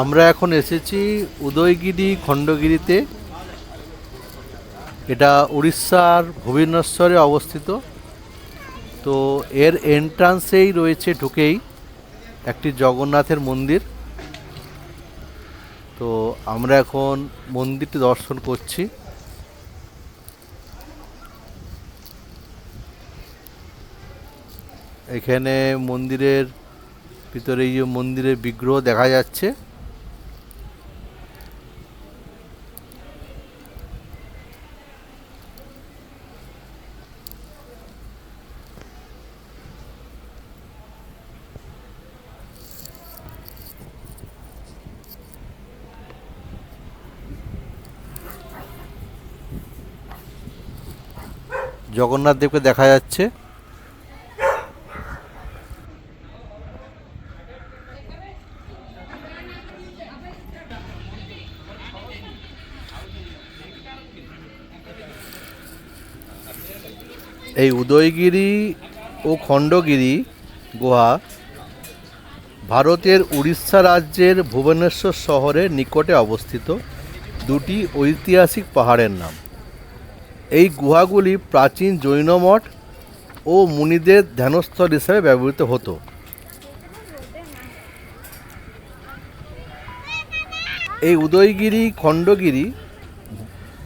আমরা এখন এসেছি উদয়গিরি, খণ্ডগিরিতে। এটা উড়িষ্যার ভুবনেশ্বরে অবস্থিত। তো এর এন্ট্রান্সেই রয়েছে ঢুকেই একটি জগন্নাথের মন্দির। তো আমরা এখন মন্দিরটি দর্শন করছি। এখানে মন্দিরের ভিতরে এই মন্দিরের বিগ্রহ দেখা যাচ্ছে। জগন্নাথ দেবকে দেখা যাচ্ছে। এই উদয়গিরি ও খণ্ডগিরি গুহা ভারতের উড়িষ্যা রাজ্যের ভুবনেশ্বর শহরের নিকটে অবস্থিত। দুটি ঐতিহাসিক পাহাড়ের নাম। এই গুহাগুলি প্রাচীন জৈন মঠ ও মুনিদের ধ্যানস্থল হিসেবে ব্যবহৃত হতো। এই উদয়গিরি, খণ্ডগিরি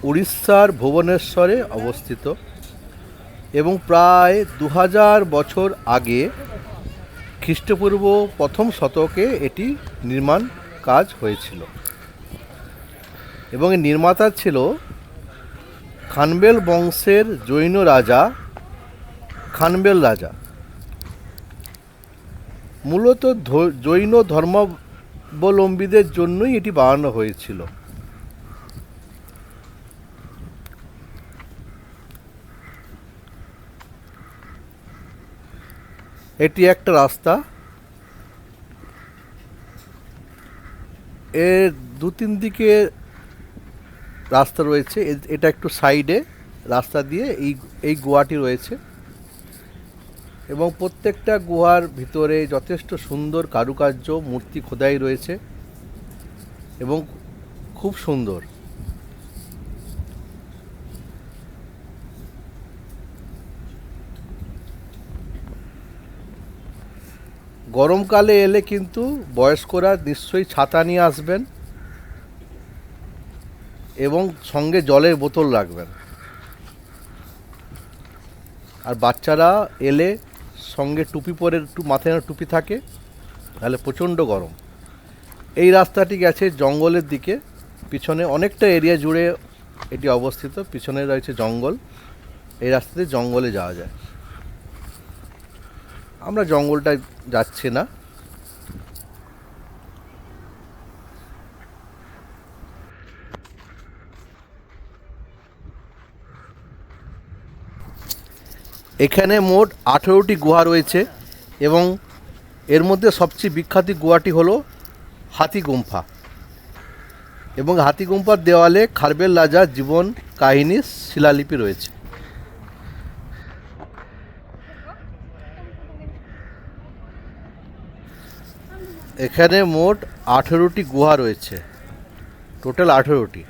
উড়িষ্যার ভুবনেশ্বরে অবস্থিত এবং প্রায় দু হাজার বছর আগে খ্রিস্টপূর্ব প্রথম শতকে এটি নির্মাণ কাজ হয়েছিল। এবং এর নির্মাতা ছিল খানবেল বংশের জৈন রাজা, খানবেল রাজা। মূলত জৈন ধর্মাবলম্বীদের জন্যই এটি বানানো হয়েছিল। এটি একটা রাস্তা। এর দু তিন দিকে রাস্তা রয়েছে। এটা একটু সাইডে রাস্তা দিয়ে এই এই গুহাটি রয়েছে। এবং প্রত্যেকটা গুহার ভিতরে যথেষ্ট সুন্দর কারুকার্য, মূর্তি খোদাই রয়েছে এবং খুব সুন্দর। গরমকালে এলে কিন্তু বয়স্করা নিশ্চয়ই ছাতা নিয়ে আসবেন। এবং সঙ্গে জলের বোতল রাখবেন। আর বাচ্চারা এলে সঙ্গে টুপি পরে একটু মাথায় টুপি থাকে, তাহলে প্রচণ্ড গরম। এই রাস্তাটি গেছে জঙ্গলের দিকে, পিছনে অনেকটা এরিয়া জুড়ে এটি অবস্থিত, পিছনে রয়েছে জঙ্গল। এই রাস্তাতে জঙ্গলে যাওয়া যায়। আমরা জঙ্গলটায় যাচ্ছি না। এখানে মোট আঠেরোটি গুহা রয়েছে এবং এর মধ্যে সবচেয়ে বিখ্যাত গুহাটি হলো হাতি গুম্ফা এবং হাতি গুম্ফার দেওয়ালে খারবেল রাজার জীবন কাহিনীর শিলালিপি রয়েছে। এখানে মোট আঠেরোটি গুহা রয়েছে। টোটাল আঠেরোটি।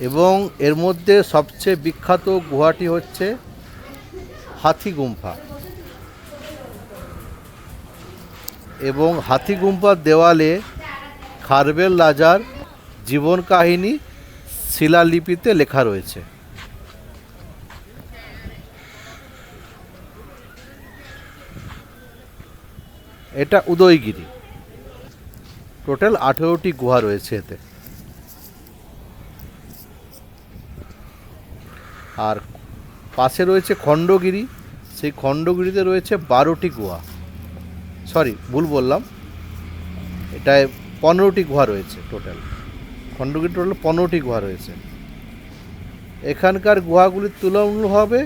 এবং এর মধ্যে সবচেয়ে বিখ্যাত গুহাটি হচ্ছে হাতি গুম্ফা। এবং হাতি গুম্ফার দেওয়ালে খারবেল রাজার জীবন কাহিনী শিলালিপিতে লেখা রয়েছে। এটা উদয়গিরি। টোটাল আঠেরোটি গুহা রয়েছে এতে। আর পাশে রয়েছে খণ্ডগিরি, সেই খণ্ডগিরিতে রয়েছে বারোটি গুহা। সরি ভুল বললাম। এটায় পনেরোটি গুহা রয়েছে টোটাল খণ্ডগিরি টোটাল পনেরোটি গুহা রয়েছে। এখানকার গুহাগুলির তুলনামূলকভাবে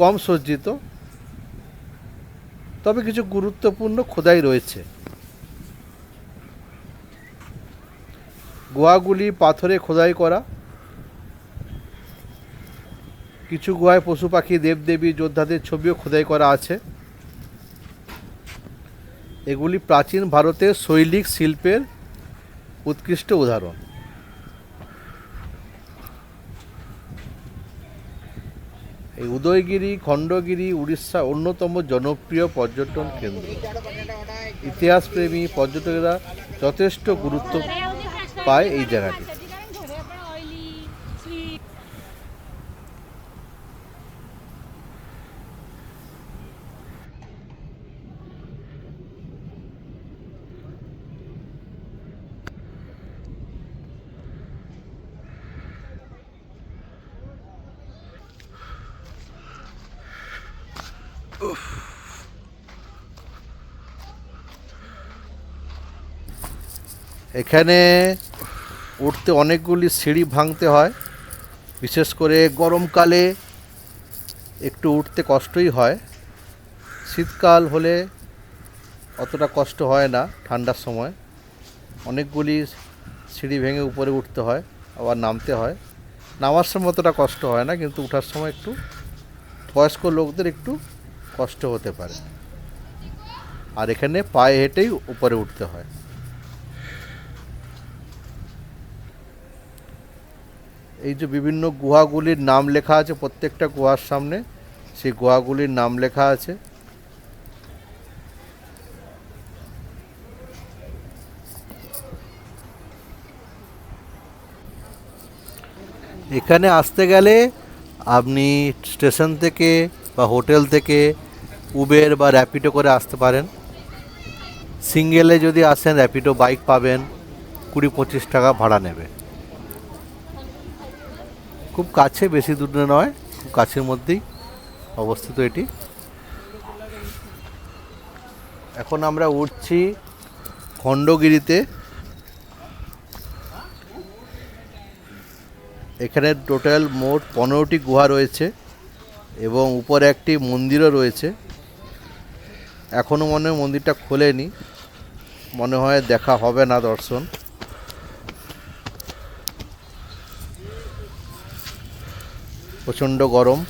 কম সজ্জিত, তবে কিছু গুরুত্বপূর্ণ খোদাই রয়েছে। গুহাগুলি পাথরে খোদাই করা কিছু গুহায় পশু পাখি, দেবদেবী, যোদ্ধাদের ছবিও খোদাই করা আছে। এগুলি প্রাচীন ভারতের শৈলিক শিল্পের উৎকৃষ্ট উদাহরণ। এই উদয়গিরি, খণ্ডগিরি উড়িষ্যার অন্যতম জনপ্রিয় পর্যটন কেন্দ্র। ইতিহাসপ্রেমী পর্যটকেরা যথেষ্ট গুরুত্ব পায় এই জায়গাটি এখানে উঠতে অনেকগুলি সিঁড়ি ভাঙতে হয়, বিশেষ করে গরমকালে একটু উঠতে কষ্টই হয়। শীতকাল হলে অতটা কষ্ট হয় না ঠান্ডার সময়। অনেকগুলি সিঁড়ি ভেঙে উপরে উঠতে হয়, আবার নামতে হয়। নামার সময় অতটা কষ্ট হয় না, কিন্তু ওঠার সময় একটু বয়স্ক লোকদের একটু কষ্ট হতে পারে। আর এখানে পায়ে হেঁটেই উপরে উঠতে হয়। এই যে বিভিন্ন গুহাগুলির নাম লেখা আছে, প্রত্যেকটা গুহার সামনে সেই গুহাগুলির নাম লেখা আছে। এখানে আসতে গেলে আপনি স্টেশন থেকে বা হোটেল থেকে উবের বা র্যাপিডো করে আসতে পারেন। সিঙ্গেলে যদি আসেন র্যাপিডো বাইক পাবেন কুড়ি পঁচিশ টাকা ভাড়া নেবে। খুব কাছে, বেশি দূরে নয়, খুব কাছের মধ্যেই অবস্থিত এটি। এখন আমরা উঠছি খণ্ডগিরিতে। এখানে টোটাল মোট পনেরোটি গুহা রয়েছে এবং উপরে একটি মন্দিরও রয়েছে। এখনও মনে হয় মন্দিরটা খোলেনি। মনে হয় দেখা হবে না দর্শন। প্রচণ্ড গরম।